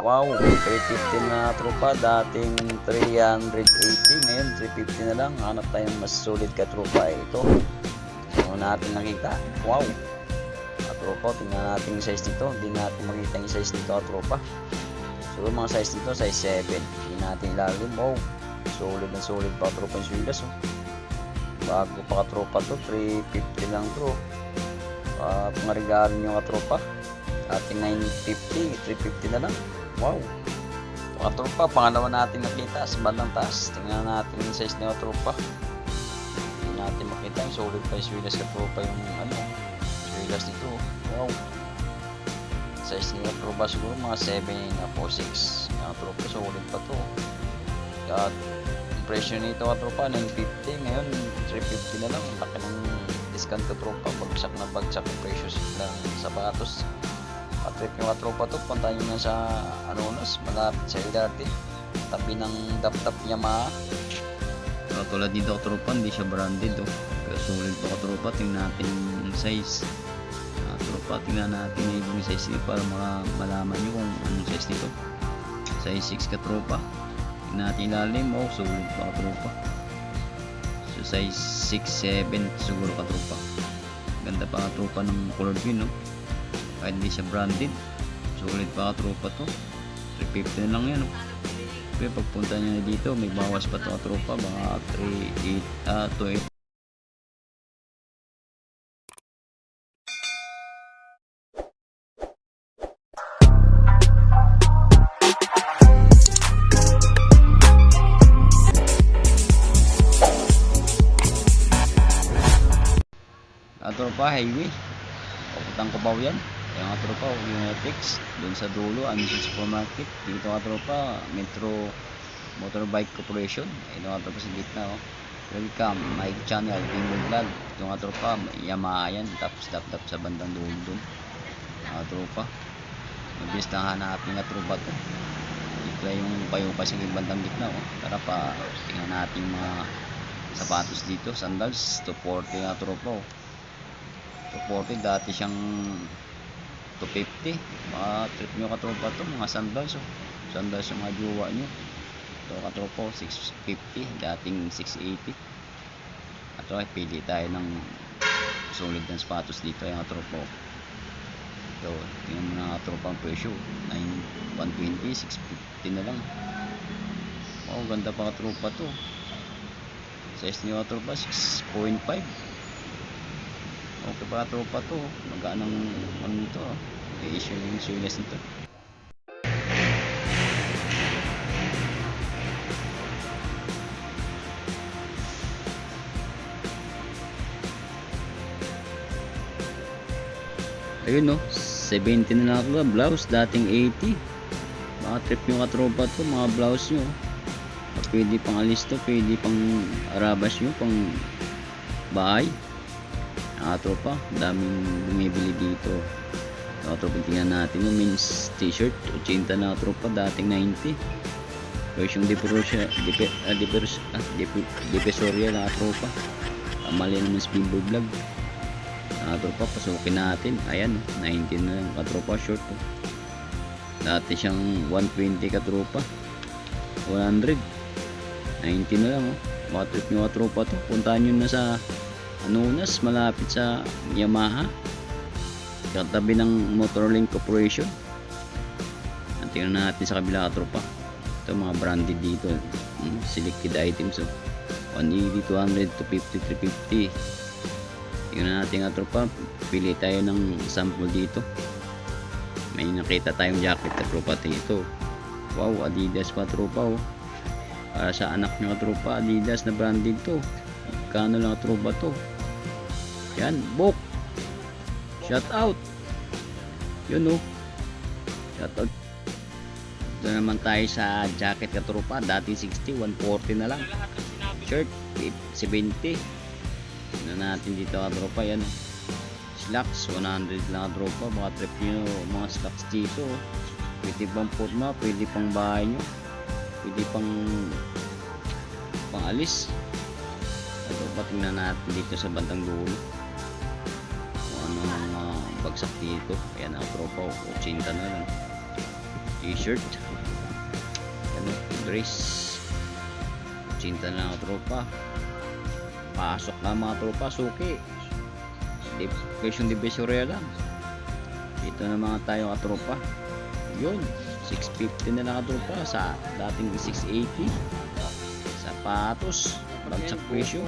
Wow, 350 na tropa. Dating 380. Ngayon, 350 na lang. Hanap tayong mas solid ka tropa. Ito. So, natin nakita. Wow. Katropa, tingnan natin yung size nito. Hindi natin makita yung size nito, katropa. So, yung mga size nito, size 7. Hindi natin ilalim. Wow. Solid na solid pa, katropa yung swilas. Oh. Bago pa katropa to. 350 lang to. Uh, pangarigalo nyo katropa. Ating 950, 350 na lang. Wow. So, katropa, pangalawa natin nakita sa bandang taas. Tingnan natin yung size ni katropa. Hindi natin makita yung solid pa yung swilas katropa yung ano, swilas nito. Wow. Size ni katropa siguro mga 7 na po 6. Yung katropa solid pa to. At presyo nito katropa 950 ngayon 350 na lang. Ang Laki ng discount katropa. Bagsak na bagsak yung presyo ng sapatos. At trip yung katropa to, punta nyo na sa Anonos, malapit sa LRT. Tabi ng dap-dap Yamaha. So, tulad dito katropa, hindi siya branded oh. Pero sulit pa katropa, tingnan natin yung size. Uh, tropa, tingnan natin yung size nito para maka- malaman nyo kung anong size nito. Size 6 katropa. Tingnan natin ilalim, oh, sulit pa katropa. So, size 6, 7 siguro katropa. Ganda pa katropa ng color green, no? Kahit hindi siya branded sulit pa tropa to 350 na lang yan oh. pero pagpunta niya dito may bawas pa to tropa mga 3 8 ah 2 8 Ah, tropa highway Papuntang Cubao yan. Kaya mga tropa, Unitex, doon sa dulo, Anson Supermarket. Dito mga tropa, Metro Motorbike Corporation. Ito mga tropa sa gitna. Oh. Welcome, my channel, Bingo Vlog. Ito mga tropa, Yamaha yan. Tapos dap-dap sa bandang dulo doon. Mga tropa. Mabilis na hanapin nga tropa to. Dito yung payo kasi yung bandang gitna. Oh. Tara pa, tingnan natin yung mga sapatos dito. Sandals, 240 nga tropa. Oh. 240 dati siyang 250 mga trip nyo katropa to mga sandals oh. sandals yung mga jowa nyo. Ito katropa oh, 650 dating 680 at okay pili tayo ng solid ng sapatos dito yung katropa oh. so tingnan mo na katropa ang presyo. 9 120 650 na lang. Oh ganda pa katropa to. Size nyo katropa 6.5 Okay pa tropa to. Magaan ang ano nito. ah. I-issue yung sulas nito. Ayun no, 70 na lang ako blouse, dating 80. Mga trip yung katropa to, mga blouse nyo. Ah, Pwede pang alis to, pwede pang arabas nyo, pang bahay mga tropa daming bumibili dito. Mga tropa tingnan natin yung men's t-shirt. 80 na tropa dating 90 version deperosia depe, uh, depers, ah, depe, depesoria na tropa. Uh, mali naman sa bimbo vlog. Mga tropa pasukin natin. Ayan 19 na lang katropa short. Dati siyang 120 katropa 100 90 na lang oh. Mga trip nyo katropa to. Puntahan nyo na sa Anunas malapit sa Yamaha. Katabi ng Motorlink Corporation. At tingnan natin sa kabila katropa ito mga branded dito. Hmm, selected items oh. 180, 200, 250, 350 tingnan natin katropa pili tayo ng sample dito. May nakita tayong jacket katropa ito wow adidas pa tropa oh. para sa anak nyo katropa adidas na branded to Kano lang tropa to? Yan, book. Shout out. Yun oh. Shout out. Doon naman tayo sa jacket katropa. Dati 60, 140 na lang. Shirt, 70. Ano natin dito katropa. Yan. Slacks, 100 lang katropa. Mga trip nyo, mga slacks dito. oh. Pwede pang forma, pwede pang bahay nyo. Pwede pang pang alis. Ito pa tingnan natin dito sa bandang dulo. Kung ano ang mga bagsak dito. Ayan ang tropa. 80 na lang. t-shirt ano dress cinta na mga tropa pasok na mga tropa suki Dip, question divisoria lang dito na mga tayo katropa yun 650 na lang katropa sa dating 680 sapatos bagsak presyo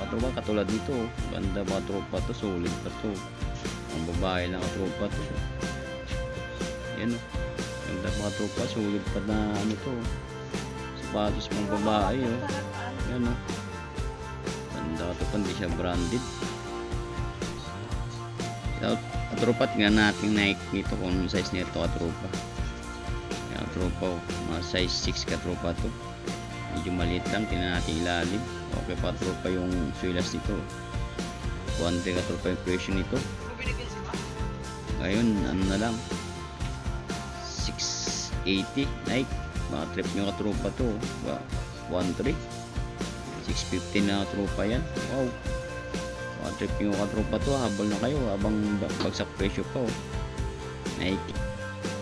ito katropa katulad dito oh. ganda mga tropa to solid pa to ang babae lang katropa to yan oh ganda mga tropa solid pa na ano to sapatos mga babae oh yan oh ganda to pa hindi siya branded katropa, tingnan natin Nike nito kung size nito katropa. Katropa, oh. mga size 6 katropa to. Medyo maliit lang, tingnan natin ilalim. Okay pa katropa yung suelas nito. Kuwante katropa yung presyo nito. Ngayon, ano na lang. 680 Nike. Mga trip nyo katropa to. Ba, 1.3. 650 na katropa yan. Wow. Mga trip yung katropa to, habol na kayo habang ba- bagsak presyo pa oh. Nike.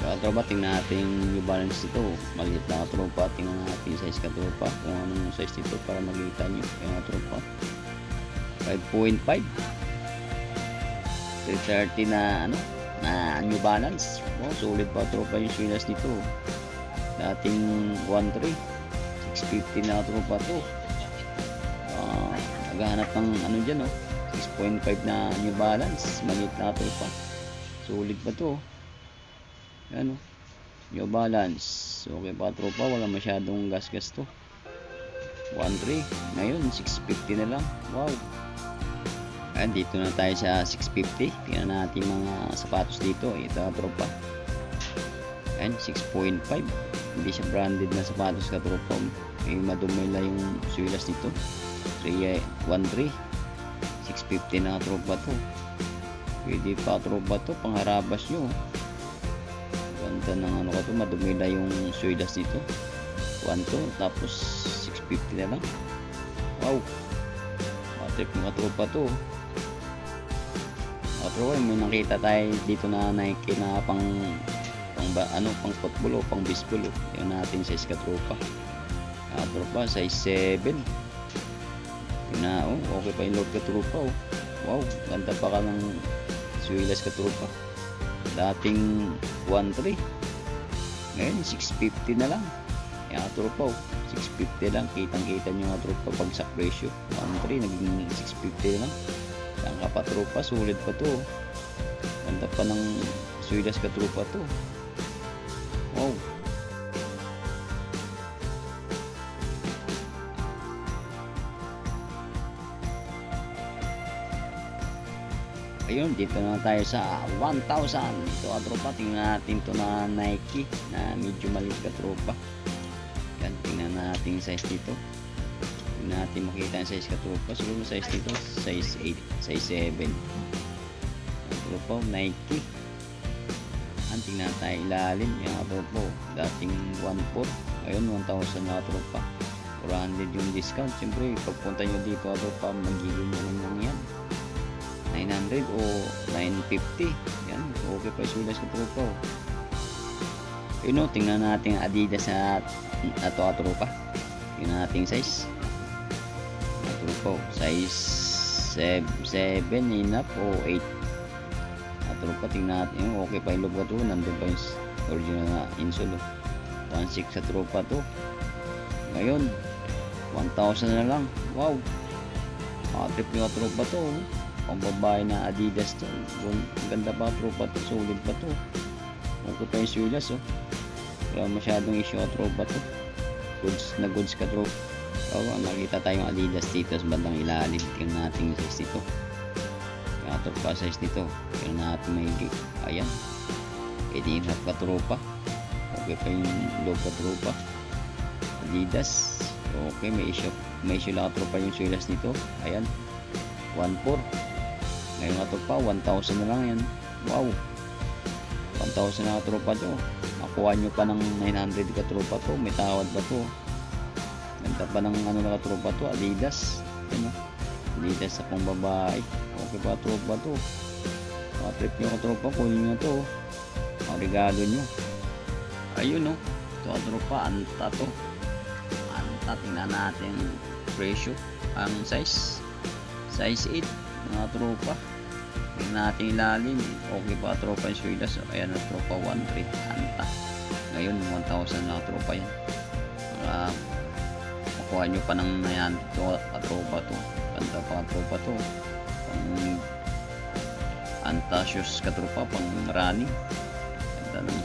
So, katropa, tingnan natin yung balance nito. oh. Maliit na katropa, tingnan natin size katropa. Kung anong size nito para makita nyo yung katropa. 5.5 330 na ano na New Balance. Oh, sulit pa tropa yung swinas nito. Dating 1.3 650 na tropa to. Ah, naghahanap ng ano dyan oh. 6.5 na New Balance. Maliit na tropa. Sulit pa to. oh. Yan oh. New Balance. Okay pa tropa. Wala masyadong gas-gas to. 1.3. Ngayon, 650 na lang. Wow. Ayan, dito na tayo sa 650. Tingnan natin mga sapatos dito. Ito, tropa. Ayan, 6.5. Hindi siya branded na sapatos ka, tropa. May madumi lang yung suelas dito. 3, 1.3. 650 na tropa to. Pwede pa tropa to. Pangharabas nyo. Ganda ng ano ka to. Madumi lang yung suelas dito. 1 to. Tapos 650 na lang. Wow. Matrip mga tropa to. Mga tropa, may nakita tayo dito na Nike na pang pang ba, ano pang football o pang baseball o. Yung natin size ka tropa. Ah, tropa size 7. Yun na oh, okay pa yung load ka tropa oh. Wow, ganda pa ka ng suwilas ka tropa. Dating 1.3. Ngayon 650 na lang. Tropa oh. 650 lang. Kitang kita nyo nga tropa pagsak ratio. 1.3 naging 650 lang. Yan ka sulit pa to. oh. Ganda pa ng suwilas ka tropa to. Wow. Ayun, dito na tayo sa 1,000. Ito ka tropa, tingnan natin to na Nike na medyo maliit ka tropa. Yan, tingnan natin yung size dito. Tingnan natin makita yung size ka tropa. Siguro size dito, size 8, size 7. Yan, tropa, Nike. Yan, tingnan tayo ilalim. Yan ka tropa, dating 1,4. Ngayon, 1,000 na tropa. 400 yung discount. Siyempre, pagpunta nyo dito ka tropa, magiging mo lang yan. 900 o 950 yan okay pa sulas sa tropa oh. yun o tingnan natin ang adidas sa ato at tropa tingnan natin size. At tropa oh. size 7 enough o 8 at tropa tingnan natin okay pa yung logo to nandun pa yung original na insole oh. 1.6 sa tropa to. Ngayon 1,000 na lang. Wow. Makatrip yung tropa to oh pang babae na Adidas to. Gun- Ganda pa tropa to, solid pa to. Okay pa yung sulas oh. Wala masyadong issue ka tropa to. Goods na goods ka tropa. Oh, nakita tayong Adidas dito sa bandang ilalim. Tingnan natin yung size nito. Yung tropa size nito. Tingnan natin may ayan. Pwede yung half ka tropa. Okay pa yung low ka. Adidas. Okay, may issue. May issue lang ka tropa yung sulas nito. Ayan. 1.4 ngayon nga to pa 1,000 na lang yan. Wow. 1,000 na katropa to. Makuha nyo pa ng 900 katropa to. May tawad pa to? Ganda pa ng ano na katropa to? Adidas. Ano? Adidas sa pang babae. Okay pa tropa to? Trip nyo katropa kunin nyo to. Ang regalo nyo. Ayun no. Ito katropa, anta to. Anta, tingnan natin. Presyo. Ang size. Size 8. Mga tropa. Tingnan natin ilalim. Okay pa tropa yung. So, ayan ang tropa 1.3. Anta. Ngayon 1,000 na tropa yan. Para makuha nyo pa ng nayan to katropa to. Ganda pa katropa to. Pang Antasius katropa pang running. Ganda ng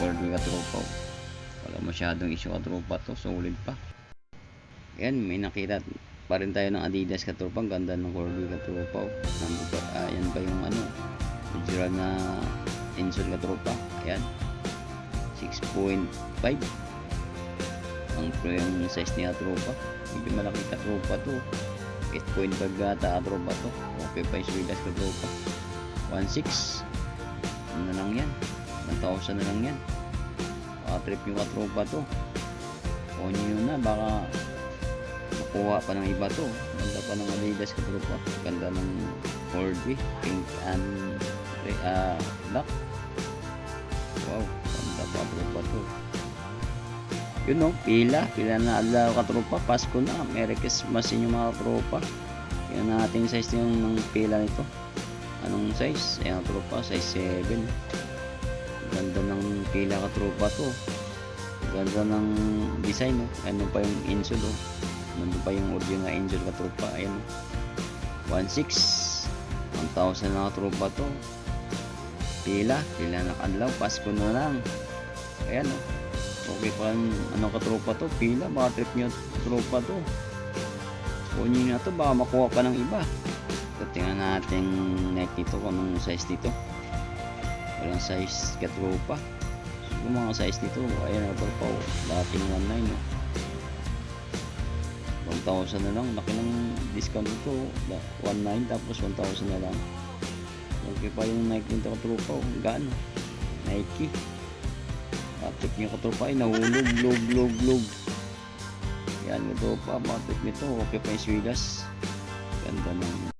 ng katropa. Wala masyadong issue katropa to. Solid pa. Yan, may nakita pa rin tayo ng Adidas katropa. Ang ganda ng Corby katropa. oh. Nandun pa, yung ano, original na insole katropa. Ayan. 6.5 ang pro yung size niya tropa. Medyo malaki katropa to. 8.5 gata katropa to. Okay pa yung Swedish katropa. 1.6 ano na lang yan 1,000 na lang yan trip yung katropa to o nyo na baka makuha pa ng iba to. Ganda pa ng Adidas katropa ganda ng Corby pink and uh, black. Wow ganda pa katropa to. Yun no? Pila pila na adlaw katropa Pasko na Merry Christmas sa inyo mga katropa yan natin size yung ng pila nito. Anong size? Ayan tropa size 7 ganda ng pila ka tropa to. Ganda ng design no? ano pa yung insole oh. Nandun pa yung audio nga insole ka tropa ayan oh. 1.6 1,000 na tropa to pila pila na kadlaw Pasko na lang ayan oh. okay pa ano ka tropa to pila baka trip nyo tropa to kunin na to baka makuha pa ng iba So, tingnan natin neck dito kung size dito. Walang size katropa. So, mga size dito, ayan na tropa. oh. Dating 1.9 no. 1,000 na lang. Laki ng discount dito. oh. Da- 1.9 tapos 1,000 na lang. Okay pa yung Nike dito katropa. Oh. Gaano? Nike. Matik yung katropa ay nahulog. Log, log, log. Yan katropa. Matik nito. Okay pa yung Swedish. Ganda ng